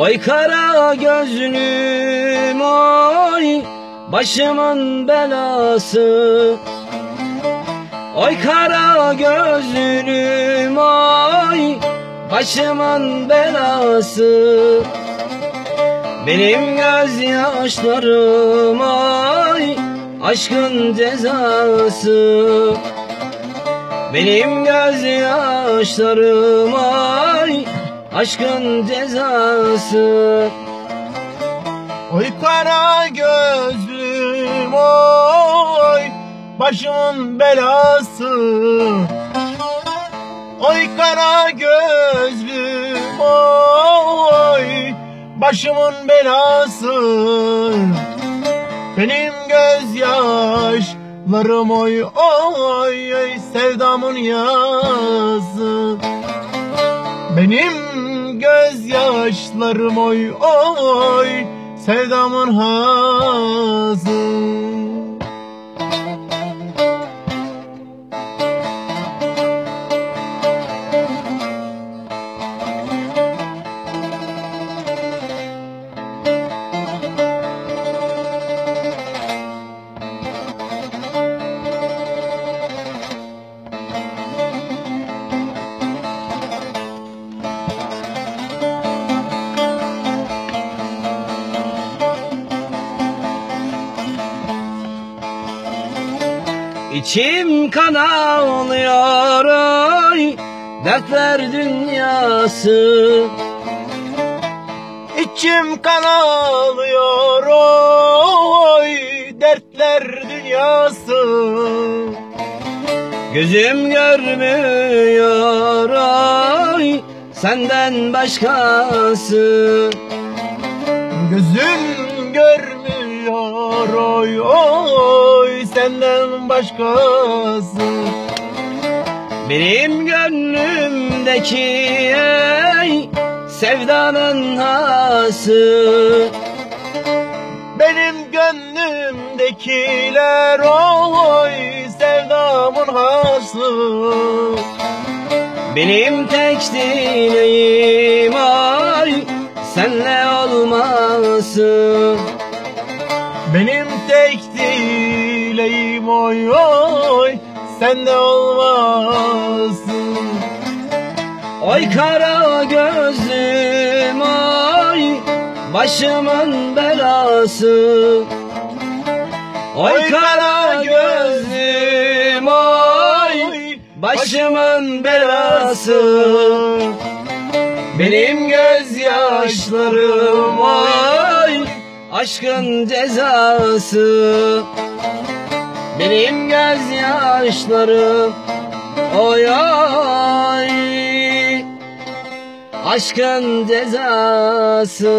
Oy kara gözlüm oy başımın belası. Oy kara gözlüm oy başımın belası. Benim gözyaşlarım ay aşkın cezası. Benim gözyaşlarım ay aşkın cezası. Oy kara gözlüm oy başımın belası. Oy kara gözlüm oy başımın belası. Benim gözyaşlarım oy oy oy sevdamın yazı Benim gözyaşlarım oy oy sevdamın hazı İçim kan ağlıyor ay dertler dünyası. İçim kan ağlıyor oy. Dertler dünyası. Gözüm görmüyor ay senden başkası. Gözüm görmüyor oy oy senden başkası. Benim gönlümdeki ey sevdanın hası Benim gönlümdekiler oy sevdamın hası Benim tek dileğim ay senle olması. Benim tek dileğim oy oy sende olmasın. Oy kara gözlüm ay başımın belası. Oy kara gözlüm ay başımın belası. Benim gözyaşlarım ay aşkın cezası Benim gözyaşlarım oy oy. Aşkın cezası